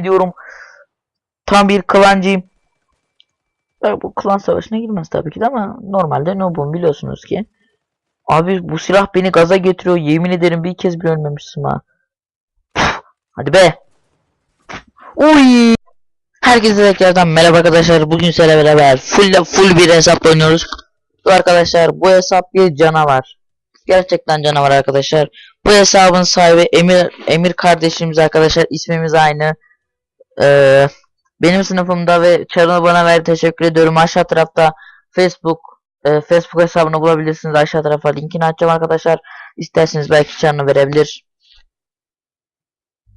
ediyorum. Tam bir klancıyım. Ya bu klan savaşına girmez tabii ki de ama normalde noob'um biliyorsunuz ki. Abi bu silah beni gaza getiriyor. Yemin ederim bir kez bile ölmemişsin ha. Hadi be. Uy. Herkese tekrardan merhaba arkadaşlar. Bugün sizlerle beraber full full bir hesap oynuyoruz. Arkadaşlar bu hesap bir canavar. Gerçekten canavar arkadaşlar. Bu hesabın sahibi Emir Emir kardeşimiz arkadaşlar. İsmimiz aynı. Ee, benim sınıfımda ve Çarını bana verdi. Teşekkür ediyorum. Aşağı tarafta Facebook e, Facebook hesabını bulabilirsiniz. Aşağı tarafa linkini açacağım arkadaşlar. İsterseniz belki Çarını verebilir.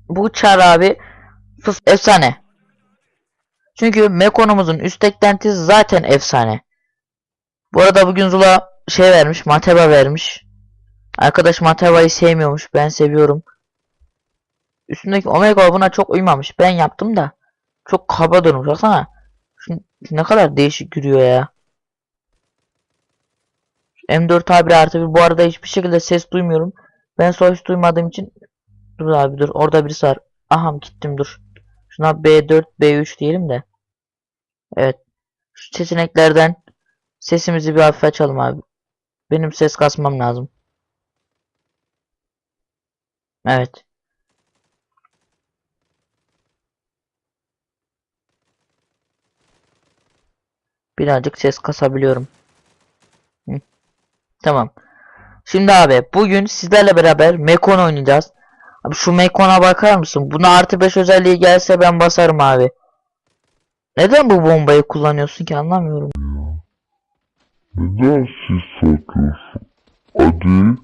Bu Çar abi fıs efsane. Çünkü Mekonumuzun üst eklentisi zaten efsane. Bu arada bugün Zula şey vermiş, Mateba vermiş. Arkadaş Mateba'yı sevmiyormuş. Ben seviyorum. Üstündeki Omega buna çok uymamış. Ben yaptım da. Çok kaba durmuş. Baksana. Şu ne kadar değişik yürüyor ya. M4 A1 artı bir. Bu arada hiçbir şekilde ses duymuyorum. Ben sonuç duymadığım için. Dur abi dur. Orada birisi var. Aham gittim dur. Şuna B4 B3 diyelim de. Evet. Şu seçeneklerden sesimizi bir hafif açalım abi. Benim ses kasmam lazım. Evet. Birazcık ses kasabiliyorum. Hı. Tamam. Şimdi abi bugün sizlerle beraber Mekon oynayacağız. Abi şu Mekon'a bakar mısın? Buna artı 5 özelliği gelse ben basarım abi. Neden bu bombayı kullanıyorsun ki anlamıyorum. Neden siz satıyorsun? Hadi.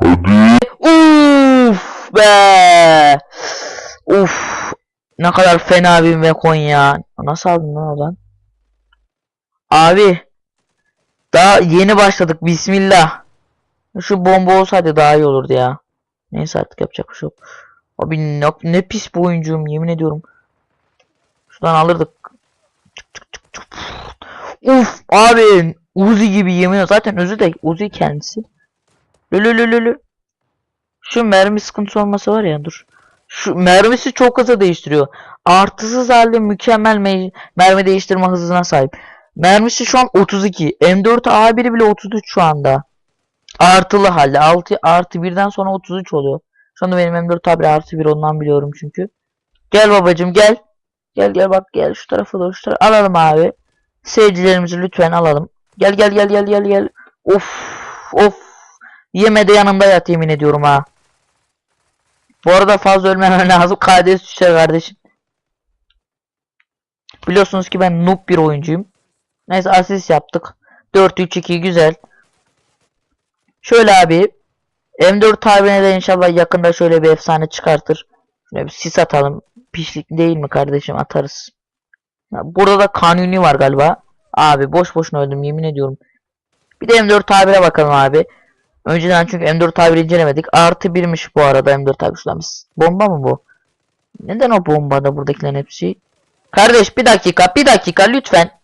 Hadi. Uf be. Uf. Ne kadar fena bir Mekon ya. Nasıl aldın lan oradan? Abi. Daha yeni başladık. Bismillah. Şu bomba olsaydı daha iyi olurdu ya. Neyse artık yapacak bir şey yok. Abi ne, ne pis bir oyuncuyum yemin ediyorum. Şuradan alırdık. Uf abi Uzi gibi yemin ediyorum. Zaten özü de Uzi kendisi. Lülülülülü. Şu mermi sıkıntısı olması var ya dur. Şu mermisi çok hızlı değiştiriyor. Artısız halde mükemmel me- mermi değiştirme hızına sahip. Mermisi şu an 32. M4 A1 bile 33 şu anda. Artılı halde 6 artı 1'den sonra 33 oluyor. Şu anda benim M4 A1 artı 1 ondan biliyorum çünkü. Gel babacım gel. Gel gel bak gel şu tarafa doğru şu tarafa. Alalım abi. Seyircilerimizi lütfen alalım. Gel gel gel gel gel gel. Of of. Yeme de yanımda yat yemin ediyorum ha. Bu arada fazla ölmemem lazım. KDS düşer kardeşim. Biliyorsunuz ki ben noob bir oyuncuyum. Neyse asist yaptık. 4-3-2 güzel. Şöyle abi. M4 tabirine de inşallah yakında şöyle bir efsane çıkartır. Şöyle bir sis atalım. Pişlik değil mi kardeşim atarız. Burada da kanuni var galiba. Abi boş boşuna öldüm yemin ediyorum. Bir de M4 tabire bakalım abi. Önceden çünkü M4 tabiri incelemedik. Artı birmiş bu arada M4 tabir. Şuradan bir bomba mı bu? Neden o bombada buradakilerin hepsi? Kardeş bir dakika bir dakika lütfen.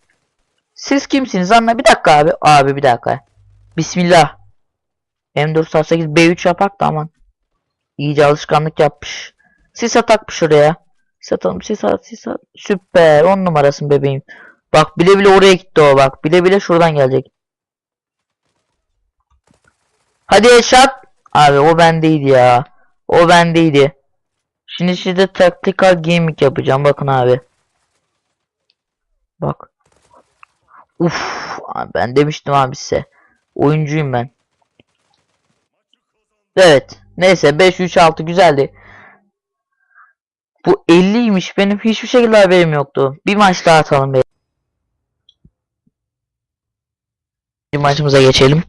Siz kimsiniz anla bir dakika abi. Abi bir dakika. Bismillah. M408 B3 yapak da aman. İyice alışkanlık yapmış. Sis atak şuraya. Sis atalım sis at sis at. Süper 10 numarasın bebeğim. Bak bile bile oraya gitti o bak. Bile bile şuradan gelecek. Hadi Eşat. Abi o bendeydi ya. O bendeydi. Şimdi size tactical gaming yapacağım. Bakın abi. Bak. Uf. Ben demiştim abi size. Oyuncuyum ben. Evet. Neyse 5-3-6 güzeldi. Bu 50'ymiş. Benim hiçbir şekilde haberim yoktu. Bir maç daha atalım be. Bir maçımıza geçelim.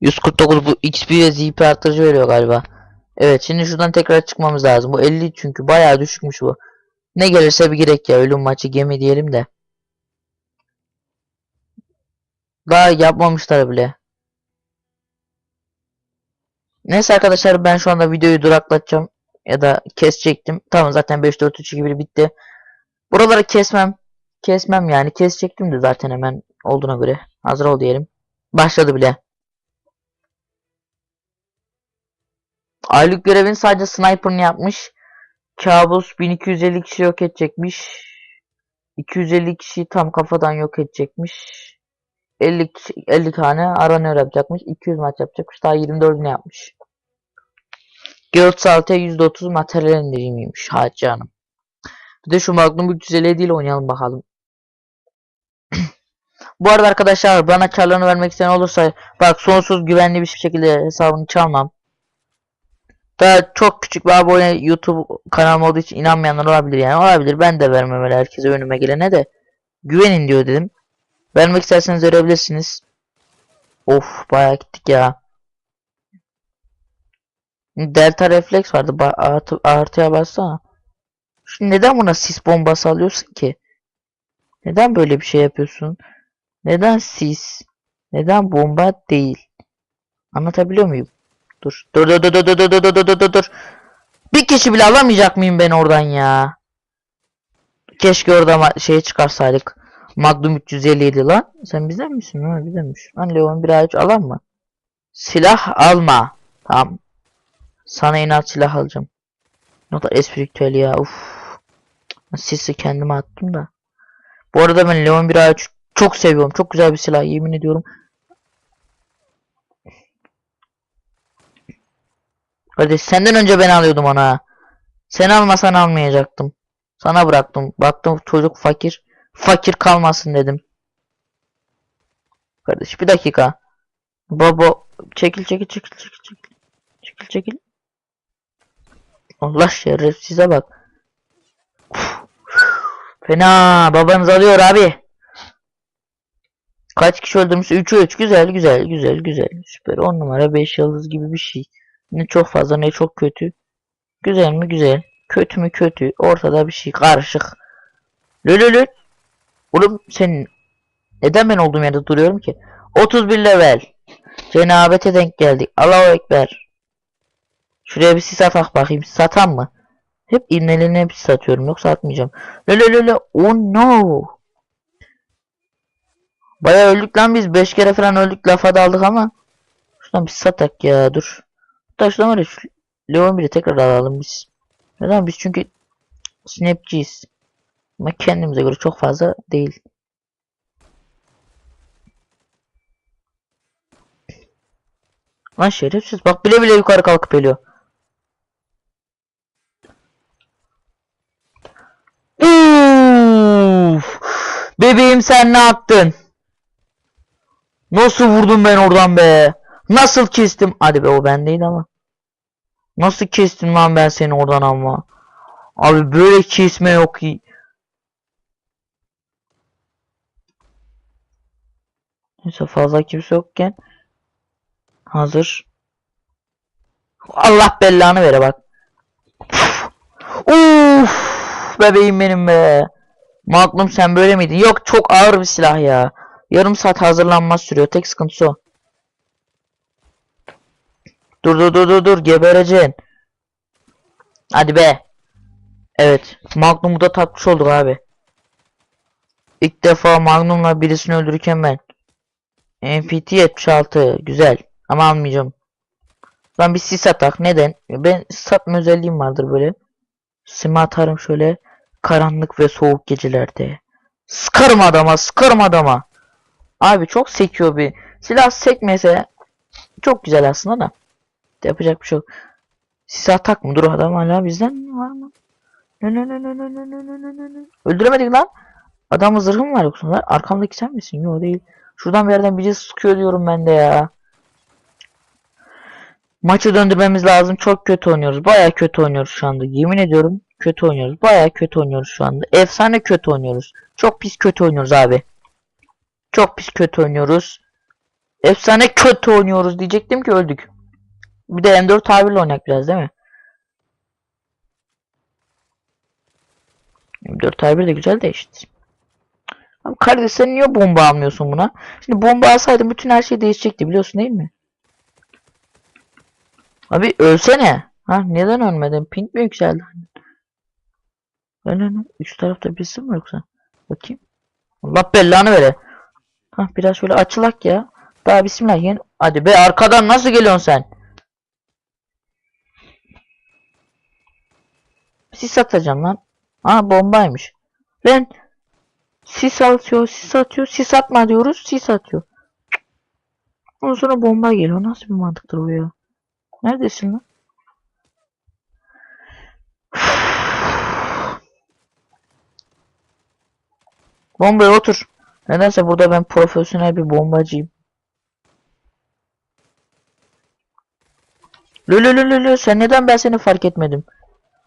149 bu XP ve ZP arttırıcı veriyor galiba. Evet şimdi şuradan tekrar çıkmamız lazım. Bu 50 çünkü bayağı düşükmüş bu. Ne gelirse bir gerek ya ölüm maçı gemi diyelim de. Daha yapmamışlar bile. Neyse arkadaşlar ben şu anda videoyu duraklatacağım. Ya da kesecektim. Tamam zaten 5 4 3 2 1 bitti. Buraları kesmem. Kesmem yani. Kesecektim de zaten hemen olduğuna göre. Hazır ol diyelim. Başladı bile. Aylık görevin sadece sniper'ını yapmış. Kabus 1250 kişi yok edecekmiş. 250 kişi tam kafadan yok edecekmiş. 50 kişi, 50 tane aranıyor yapacakmış. 200 maç yapacakmış. Daha 24'ünü yapmış. G36'ya %30 materyal indirimiymiş. Hadi canım. Bir de şu Magnum 350 değil oynayalım bakalım. Bu arada arkadaşlar bana karlarını vermek isteyen olursa bak sonsuz güvenli bir şekilde hesabını çalmam. Daha çok küçük bir abone YouTube kanalım olduğu için inanmayanlar olabilir yani olabilir ben de vermem öyle herkese önüme gelene de güvenin diyor dedim. Vermek isterseniz verebilirsiniz. Of bayağı gittik ya. Delta refleks vardı. Ba artı artıya bassana. Şimdi neden buna sis bombası alıyorsun ki? Neden böyle bir şey yapıyorsun? Neden sis? Neden bomba değil? Anlatabiliyor muyum? Dur. Dur dur dur dur dur dur dur dur dur. Bir kişi bile alamayacak mıyım ben oradan ya? Keşke orada şeye çıkarsaydık. Magnum 357 lan. Sen bizden misin? Ha bizdenmiş. Lan Leon 1 A3 alan mı? Silah alma. Tamam. Sana inat silah alacağım. Ne kadar espritüel ya. Uf. Sisi kendime attım da. Bu arada ben Leon 1 A3 çok seviyorum. Çok güzel bir silah yemin ediyorum. Hadi senden önce ben alıyordum ona. Sen almasan almayacaktım. Sana bıraktım. Baktım çocuk fakir. Fakir kalmasın dedim. Kardeş bir dakika. Baba çekil çekil çekil çekil çekil. Çekil çekil. Allah şerefsize bak. Fena babanız alıyor abi. Kaç kişi öldürmüş? 3'ü 3. Güzel güzel güzel güzel. Süper 10 numara 5 yıldız gibi bir şey. Ne çok fazla ne çok kötü. Güzel mi güzel. Kötü mü kötü. Ortada bir şey karışık. Lülülül. Oğlum sen neden ben olduğum yerde duruyorum ki? 31 level. Cenabete denk geldik. Allahu Ekber. Şuraya bir sis atak bakayım. Satan mı? Hep imlelerine hep sis atıyorum. Yoksa atmayacağım. Lülülülü. Oh no. Baya öldük lan biz. 5 kere falan öldük. Lafa daldık ama. Şuradan bir satak ya. Dur. Hatta şuradan var ya Leon 1'i tekrar alalım biz. Neden? Biz çünkü snapciyiz. Ama kendimize göre çok fazla değil. Lan şerefsiz. Bak bile bile yukarı kalkıp geliyor. Uf! Bebeğim sen ne yaptın? Nasıl vurdum ben oradan be? Nasıl kestim? Hadi be o bendeydi ama. Nasıl kestim lan ben seni oradan ama? Abi böyle kesme yok ki. Neyse fazla kimse yokken. Hazır. Allah bellanı vere bak. Uf, bebeğim benim be. Magnum sen böyle miydin? Yok çok ağır bir silah ya. Yarım saat hazırlanma sürüyor. Tek sıkıntısı o. Dur dur dur dur dur gebereceksin. Hadi be. Evet. Magnum'u da takmış olduk abi. İlk defa Magnum'la birisini öldürürken ben. MPT 76 güzel ama almayacağım. Lan bir sis atak neden? Ben sis atma özelliğim vardır böyle. Sima atarım şöyle karanlık ve soğuk gecelerde. Sıkarım adama sıkarım adama. Abi çok sekiyor bir. Silah sekmese çok güzel aslında da. Yapacak bir şey yok. Sis atak mı? Dur adam hala bizden var mı? Öldüremedik lan. Adamın zırhı mı var yoksa? Arkamdaki sen misin? Yok değil. Şuradan bir yerden biri sıkıyor diyorum ben de ya. Maçı döndürmemiz lazım. Çok kötü oynuyoruz. Baya kötü oynuyoruz şu anda. Yemin ediyorum kötü oynuyoruz. Baya kötü oynuyoruz şu anda. Efsane kötü oynuyoruz. Çok pis kötü oynuyoruz abi. Çok pis kötü oynuyoruz. Efsane kötü oynuyoruz diyecektim ki öldük. Bir de M4 tabirle oynayak biraz değil mi? M4 tabir de güzel de işte. Abi kardeş sen niye bomba almıyorsun buna? Şimdi bomba alsaydın bütün her şey değişecekti biliyorsun değil mi? Abi ölsene. Ha neden ölmedin? Pink mi yükseldi? Öyle ne? Üç tarafta birisi mi yoksa? Bakayım. Allah bellanı vere. Ha biraz şöyle açılak ya. Daha bismillah yeni. Hadi be arkadan nasıl geliyorsun sen? sis atacağım lan. Aa bombaymış. Lan sis atıyor, sis atıyor, sis atma diyoruz, sis atıyor. Ondan sonra bomba geliyor. Nasıl bir mantıktır bu ya? Neredesin lan? Bombaya otur. Nedense burada ben profesyonel bir bombacıyım. Lü lü lü lü lü, sen neden ben seni fark etmedim?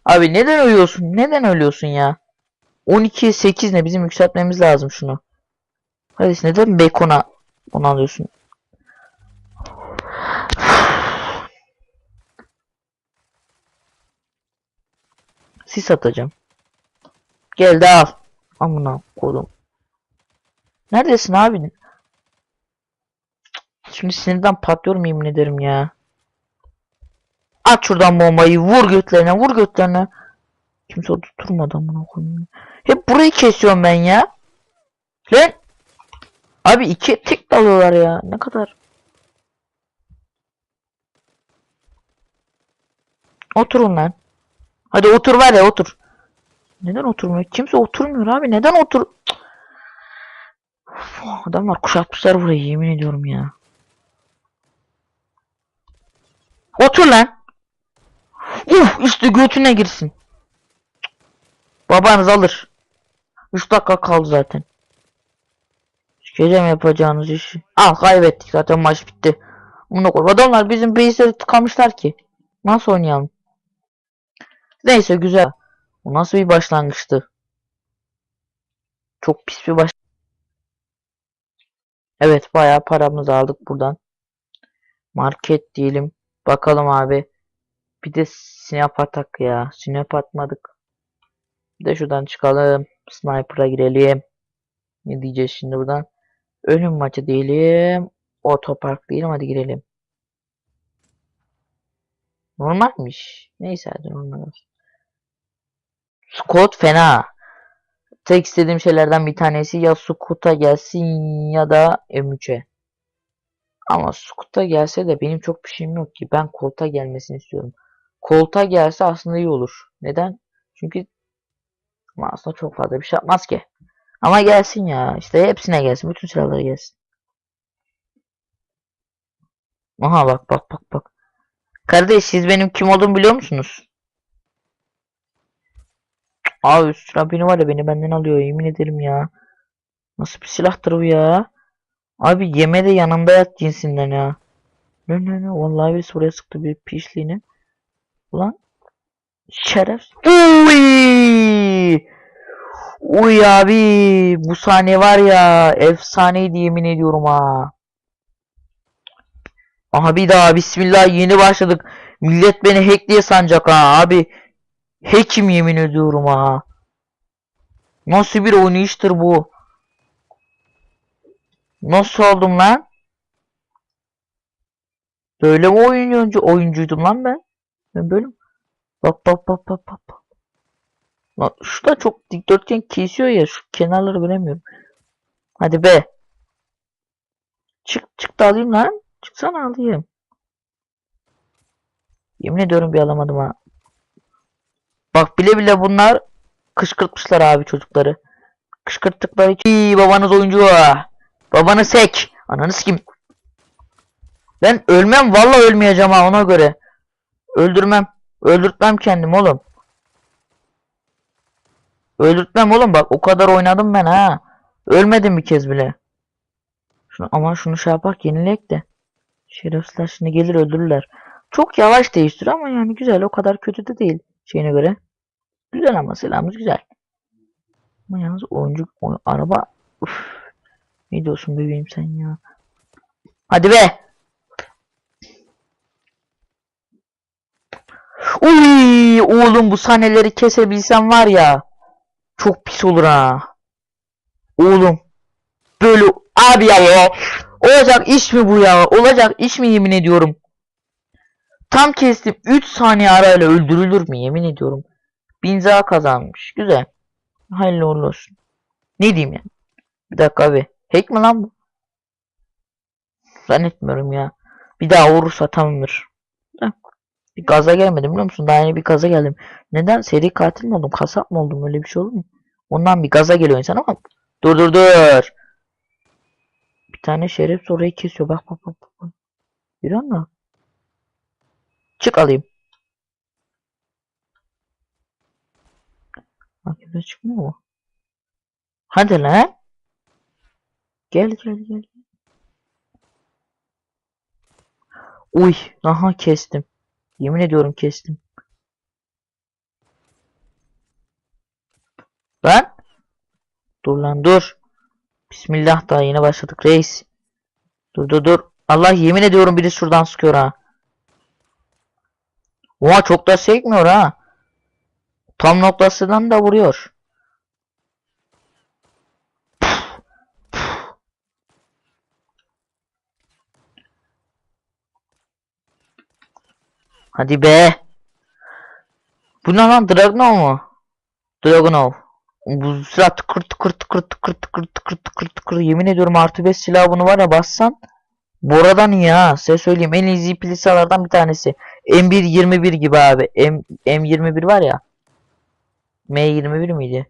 Abi neden ölüyorsun? Neden ölüyorsun ya? 12'ye 8 ne? Bizim yükseltmemiz lazım şunu. Hadi neden Bekon'a onu alıyorsun? Sis atacağım. Gel de al. Amına kodum. Neredesin abi? Şimdi sinirden patlıyorum yemin ederim ya. At şuradan bombayı vur götlerine vur götlerine. Kimse orada durmadı amına koyayım. Hep burayı kesiyorum ben ya. Lan. Abi iki tek dalıyorlar ya. Ne kadar. Oturun lan. Hadi otur var ya otur. Neden oturmuyor? Kimse oturmuyor abi. Neden otur? Uf, Adamlar kuşatmışlar burayı yemin ediyorum ya. Otur lan. Uf üstü götüne girsin. Babanız alır. 3 dakika kaldı zaten. Sikeceğim yapacağınız işi. Al kaybettik zaten maç bitti. Bunu koy. Adamlar bizim base'leri tıkamışlar ki. Nasıl oynayalım? Neyse güzel. Bu nasıl bir başlangıçtı? Çok pis bir baş. Evet bayağı paramızı aldık buradan. Market diyelim. Bakalım abi. Bir de sinep atak ya. Sinep atmadık. Bir de şuradan çıkalım. Sniper'a girelim. Ne diyeceğiz şimdi buradan? Ölüm maçı diyelim. Otopark diyelim hadi girelim. Normalmiş. Neyse hadi normal. Squad fena. Tek istediğim şeylerden bir tanesi ya Scott'a gelsin ya da M3'e. Ama Scott'a gelse de benim çok bir şeyim yok ki. Ben Colt'a gelmesini istiyorum. Colt'a gelse aslında iyi olur. Neden? Çünkü aslında çok fazla bir şey yapmaz ki. Ama gelsin ya. İşte hepsine gelsin. Bütün silahlara gelsin. Aha bak bak bak bak. Kardeş siz benim kim olduğumu biliyor musunuz? Abi üstüne beni var ya beni benden alıyor yemin ederim ya. Nasıl bir silahtır bu ya? Abi yeme de yanında yat cinsinden ya. Ne ne ne vallahi birisi buraya sıktı bir pişliğini. Ulan şeref. Uy! Uy abi bu sahne var ya efsaneydi yemin ediyorum ha. Aha bir daha bismillah yeni başladık. Millet beni hack diye sanacak ha abi. Hack'im yemin ediyorum ha. Nasıl bir oynayıştır bu? Nasıl oldum lan? Böyle mi oyuncu oyuncuydum lan ben? Ben böyle mi? Bak bak bak bak bak. Lan şu da çok dikdörtgen kesiyor ya şu kenarları göremiyorum. Hadi be. Çık çık da alayım lan. Çıksana alayım. Yemin ediyorum bir alamadım ha. Bak bile bile bunlar kışkırtmışlar abi çocukları. Kışkırttıkları için babanız oyuncu. Babanı sek. Ananı kim? Ben ölmem vallahi ölmeyeceğim ha ona göre. Öldürmem. Öldürtmem kendim oğlum. Öldürtmem oğlum bak o kadar oynadım ben ha. Ölmedim bir kez bile. Şunu, ama şunu şey yapak yenilek de. Şerefsizler şimdi gelir öldürürler. Çok yavaş değiştir ama yani güzel o kadar kötü de değil şeyine göre. Güzel ama silahımız güzel. Ama yalnız oyuncu oy- araba Uf. Ne diyorsun bebeğim sen ya? Hadi be. Uy, oğlum bu sahneleri kesebilsem var ya. Çok pis olur ha. Oğlum. Böyle abi ya. Olacak iş mi bu ya? Olacak iş mi yemin ediyorum. Tam kestim. 3 saniye arayla öldürülür mü yemin ediyorum. Binza kazanmış. Güzel. Hayırlı uğurlu olsun. Ne diyeyim ya? Bir dakika abi. Hack mi lan bu? Zannetmiyorum ya. Bir daha vurursa tamamdır. Heh. Bir gaza gelmedim biliyor musun? Daha yeni bir gaza geldim. Neden? Seri katil mi oldum? Kasap mı oldum? Öyle bir şey olur mu? Ondan bir gaza geliyor insan ama dur dur dur. Bir tane şeref orayı kesiyor. Bak bak bak. bak. Görüyor musun? Çık alayım. Kimse çıkmıyor mu? Hadi lan. Gel gel gel. Uy, aha kestim. Yemin ediyorum kestim. Lan. Dur lan dur. Bismillah daha yeni başladık reis. Dur dur dur. Allah yemin ediyorum biri şuradan sıkıyor ha. Oha çok da sekmiyor ha. Tam noktasından da vuruyor. Hadi be. Bu ne lan Dragunov mu? Dragunov. Bu silah tıkır tıkır tıkır tıkır tıkır tıkır tıkır tıkır yemin ediyorum artı 5 silah bunu var ya bassan Bora'dan ha size söyleyeyim en iyi zipli silahlardan bir tanesi M1 21 gibi abi M, M21 var ya M21 miydi?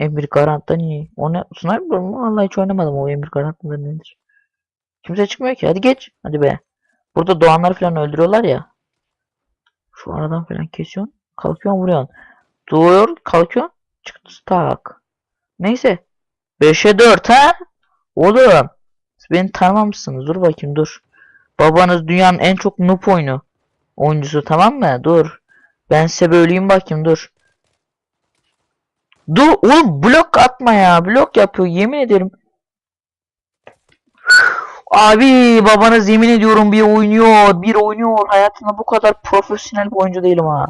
M1 Garant'tan iyi. O ne? Sniper mı? Vallahi hiç oynamadım o M1 Garant mıdır nedir? Kimse çıkmıyor ki. Hadi geç. Hadi be. Burada doğanlar falan öldürüyorlar ya. Şu aradan falan kesiyorsun. Kalkıyorsun vuruyorsun. Doğuyor kalkıyorsun. Çıktı tak. Neyse. 5'e 4 ha? Oğlum. Siz beni tanımamışsınız. Dur bakayım dur. Babanız dünyanın en çok noob oyunu. Oyuncusu tamam mı? Dur. Ben size böyleyim bakayım dur. Dur oğlum blok atma ya. Blok yapıyor yemin ederim. Abi babanız yemin ediyorum bir oynuyor. Bir oynuyor. Hayatımda bu kadar profesyonel bir oyuncu değilim ha.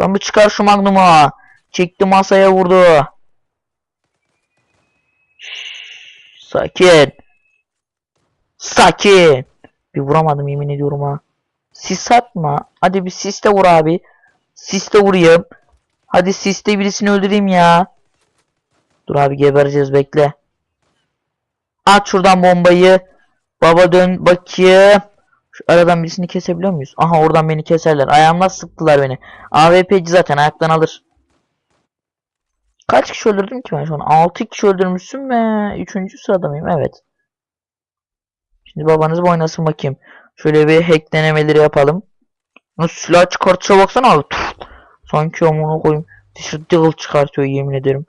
Bir çıkar şu magnumu. Çekti masaya vurdu. Şşş, Sakin. Sakin. Bir vuramadım yemin ediyorum ha. Sis atma. Hadi bir siste vur abi. Siste vurayım. Hadi siste birisini öldüreyim ya. Dur abi gebereceğiz bekle. At şuradan bombayı. Baba dön bakayım. Şu aradan birisini kesebiliyor muyuz? Aha oradan beni keserler. Ayağımla sıktılar beni. AWP'ci zaten ayaktan alır. Kaç kişi öldürdüm ki ben şu an? 6 kişi öldürmüşsüm ve 3. sırada mıyım? Evet. Şimdi babanız bir oynasın bakayım. Şöyle bir hack denemeleri yapalım. Nasıl silah çıkartışa baksana abi. Tuf. Sanki amına koyayım. Dışarı çıkartıyor yemin ederim.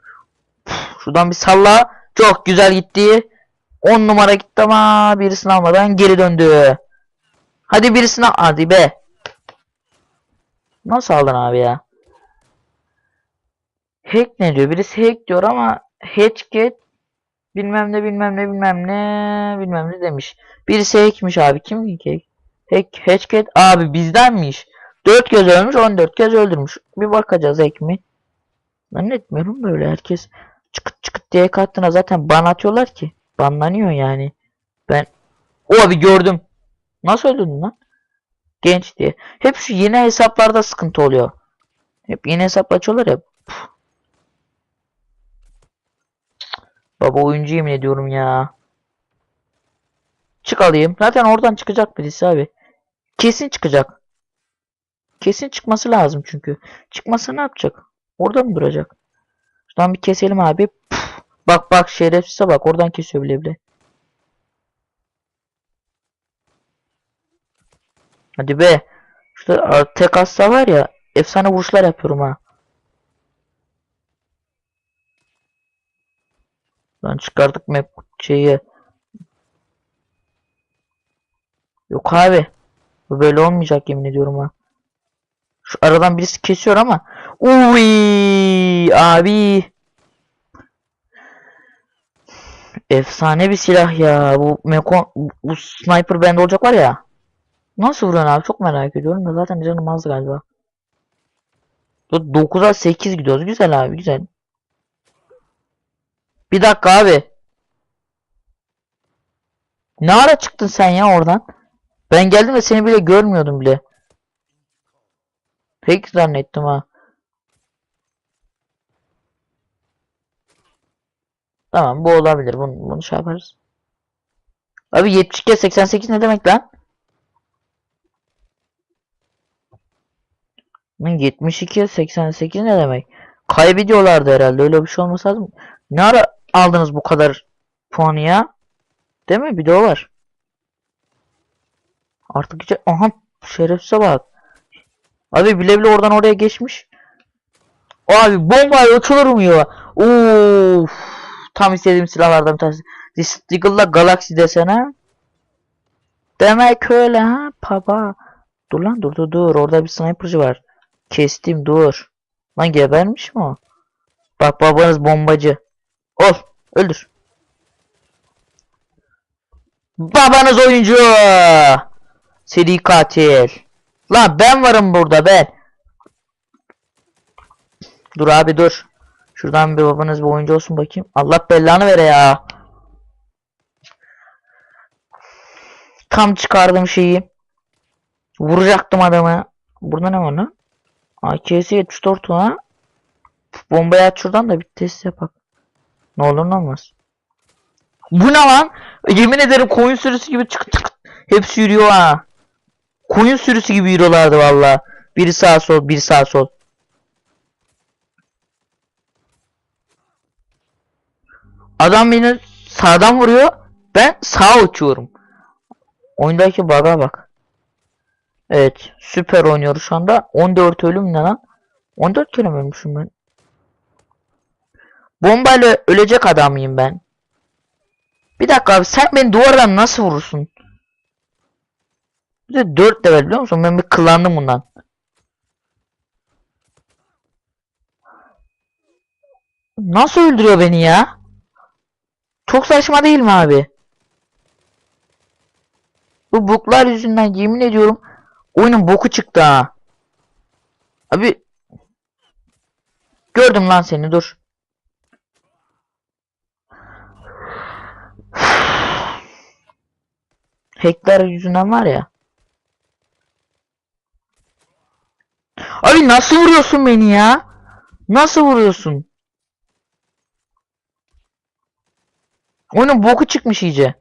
Tuf. Şuradan bir salla. Çok güzel gitti. 10 numara gitti ama birisini almadan geri döndü. Hadi birisini al- Hadi be. Nasıl aldın abi ya? Hack ne diyor? Birisi hack diyor ama hatchget bilmem ne bilmem ne bilmem ne bilmem ne demiş. Birisi hackmiş abi. Kim ki hack? Hack, hatchget abi bizdenmiş. 4 kez ölmüş 14 kez öldürmüş. Bir bakacağız hack mi? Zannetmiyorum böyle herkes çıkıt çıkıt diye kattığına zaten ban atıyorlar ki. Banlanıyor yani. Ben o abi gördüm. Nasıl öldürdün lan? Genç diye. Hep şu yeni hesaplarda sıkıntı oluyor. Hep yeni hesap açıyorlar ya. Puh. Baba oyuncu yemin ediyorum ya. Çık alayım. Zaten oradan çıkacak birisi abi. Kesin çıkacak. Kesin çıkması lazım çünkü. Çıkmasa ne yapacak? Orada mı duracak? Şuradan bir keselim abi. Bak bak şerefsize bak. Oradan kesiyor bile bile. Hadi be. Şurada tek hasta var ya. Efsane vuruşlar yapıyorum ha. Lan çıkardık map şeyi. Yok abi. Bu böyle olmayacak yemin ediyorum ha. Şu aradan birisi kesiyor ama. Uy abi. Efsane bir silah ya. Bu Mekon bu sniper bende olacak var ya. Nasıl vuruyorsun abi? Çok merak ediyorum da zaten canım az galiba. 9'a 8 gidiyoruz. Güzel abi güzel. Bir dakika abi. Ne ara çıktın sen ya oradan? Ben geldim ve seni bile görmüyordum bile. Pek zannettim ha. Tamam bu olabilir. Bunu, bunu şey yaparız. Abi 72 88 ne demek lan? Lan 72 88 ne demek? Kaybediyorlardı herhalde. Öyle bir şey olmasa lazım. Ne ara aldınız bu kadar puanı ya? Değil mi? Bir de o var. Artık hiç... Aha şerefsize bak. Abi bile bile oradan oraya geçmiş. Abi bombayla uçulur mu ya? Of. Tam istediğim silahlardan bir tanesi. Deagle'la Galaxy desene. Demek öyle ha baba. Dur lan dur dur dur. Orada bir sniperci var. Kestim dur. Lan gebermiş mi o? Bak babanız bombacı. Ol. Öldür. Babanız oyuncu. Seri katil. Lan ben varım burada ben. Dur abi dur. Şuradan bir babanız bir oyuncu olsun bakayım. Allah belanı vere ya. Tam çıkardım şeyi. Vuracaktım adamı. Burada ne var lan? AKS 74 ha. Bombayı aç şuradan da bir test yapak. Ne olur ne olmaz. Bu ne lan? Yemin ederim koyun sürüsü gibi çık çık. Hepsi yürüyor ha. Koyun sürüsü gibi yürüyorlardı valla. Biri sağ sol, biri sağ sol. Adam beni sağdan vuruyor. Ben sağa uçuyorum. Oyundaki bug'a bak. Evet. Süper oynuyoruz şu anda. 14 ölüm ne lan? 14 kere mi ölmüşüm ben? Bombayla ölecek adam ben? Bir dakika abi sen beni duvardan nasıl vurursun? Bir de 4 level biliyor musun? Ben bir kıllandım bundan. Nasıl öldürüyor beni ya? Çok saçma değil mi abi? Bu buklar yüzünden yemin ediyorum oyunun boku çıktı ha. Abi gördüm lan seni dur. Hackler yüzünden var ya. Abi nasıl vuruyorsun beni ya? Nasıl vuruyorsun? Oyunun boku çıkmış iyice.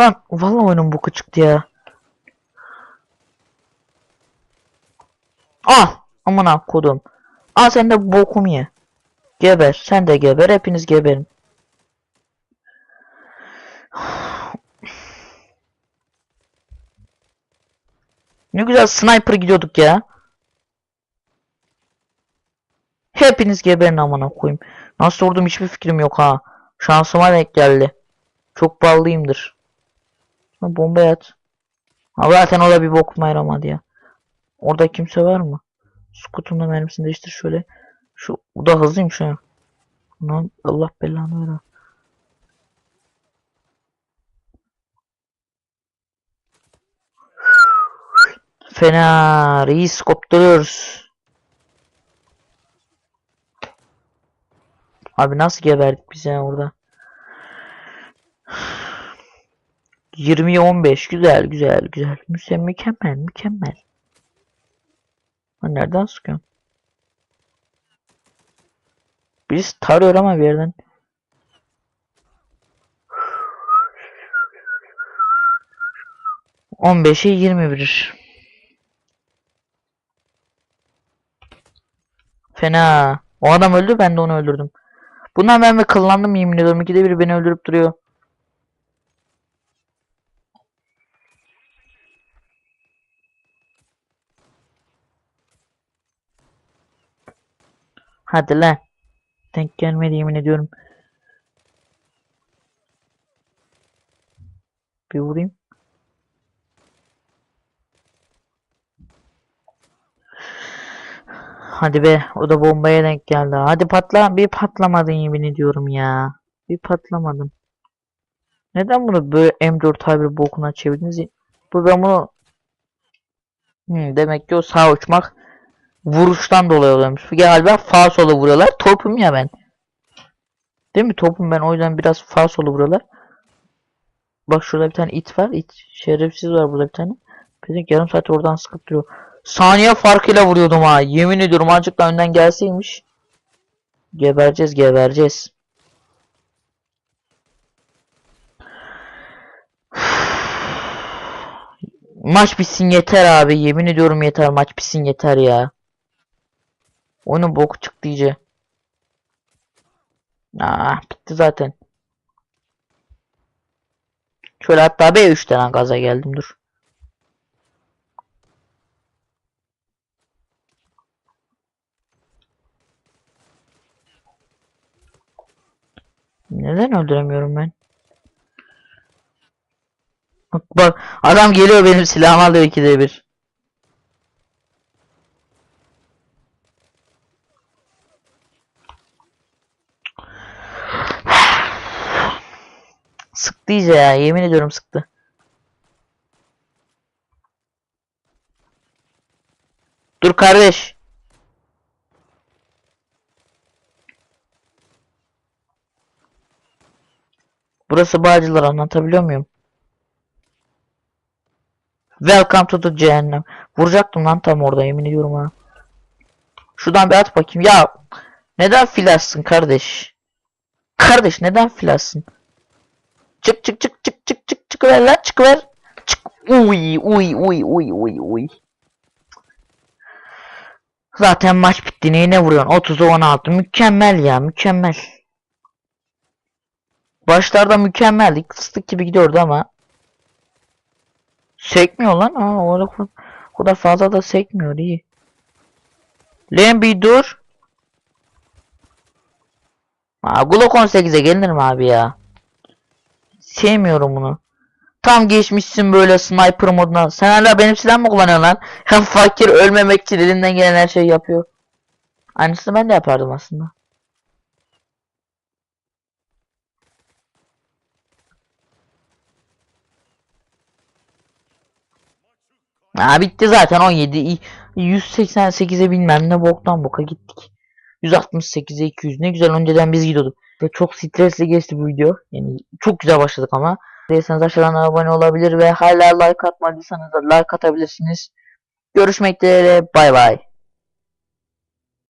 Lan vallahi oyunun boku çıktı ya. Al. Amına kodum. Al sen de bokumu ye. Geber. Sen de geber. Hepiniz geberin. Ne güzel sniper gidiyorduk ya. Hepiniz geberin amına koyayım. Nasıl vurdum hiçbir fikrim yok ha. Şansıma denk geldi. Çok ballıyımdır. Bomba at. Ha zaten o da bir bokuma yaramadı ya. Orada kimse var mı? Da mermisini değiştir şöyle. Şu bu da hızlıymış ha. Lan Allah belanı ver. Fena reis kopturuyoruz. Abi nasıl geberdik biz ya orada? 20'ye 15 güzel güzel güzel. Mükemmel mükemmel. Ha, nereden sıkıyorsun? Birisi tarıyor ama bir yerden. On beşe yirmi bir. Fena. O adam öldü ben de onu öldürdüm. Bundan ben ve kıllandım yemin ediyorum. İkide biri beni öldürüp duruyor. Hadi lan. Denk gelmedi yemin ediyorum. Bir vurayım. Hadi be o da bombaya denk geldi. Hadi patla bir patlamadın yemin ediyorum ya. Bir patlamadın. Neden bunu böyle M4 tabir bokuna çevirdiniz? Bu ben bunu Hmm, demek ki o sağ uçmak vuruştan dolayı oluyormuş. Galiba sağ sola vuruyorlar. Topum ya ben. Değil mi? Topum ben o yüzden biraz sağ sola vuruyorlar. Bak şurada bir tane it var. it şerefsiz var burada bir tane. Bizim yarım saat oradan sıkıp duruyor. Saniye farkıyla vuruyordum ha. Yemin ediyorum azıcık da önden gelseymiş. Gebereceğiz gebereceğiz. Maç bitsin yeter abi. Yemin ediyorum yeter. Maç bitsin yeter ya. Onun boku çıktı iyice. Ah bitti zaten. Şöyle hatta B3'ten gaza geldim dur. Neden öldüremiyorum ben? Bak, adam geliyor benim silahımı alıyor ikide bir. Sıktı iyice ya yemin ediyorum sıktı. Dur kardeş. Burası Bağcılar anlatabiliyor muyum? Welcome to the cehennem. Vuracaktım lan tam orada yemin ediyorum ha. Şuradan bir at bakayım. Ya neden filassın kardeş? Kardeş neden filassın? Çık çık çık çık çık çık çık ver lan çık ver. Çık. Uy uy uy uy uy uy. Zaten maç bitti. Neyine vuruyorsun? 30'a 16. Mükemmel ya mükemmel. Başlarda mükemmeldi. Fıstık gibi gidiyordu ama. Sekmiyor lan. Aa, o kadar, o kadar fazla da sekmiyor. iyi. Lan bir dur. Aa, Glock 18'e gelinir mi abi ya? Sevmiyorum bunu. Tam geçmişsin böyle sniper moduna. Sen hala benim silah mı kullanıyorsun lan? Hem fakir ölmemek için elinden gelen her şeyi yapıyor. Aynısını ben de yapardım aslında. Ha bitti zaten 17 188'e bilmem ne boktan boka gittik. 168'e 200 ne güzel önceden biz gidiyorduk. Ve çok stresli geçti bu video. Yani çok güzel başladık ama. Değilseniz aşağıdan abone olabilir ve hala like atmadıysanız da like atabilirsiniz. Görüşmek dileğiyle bay bay.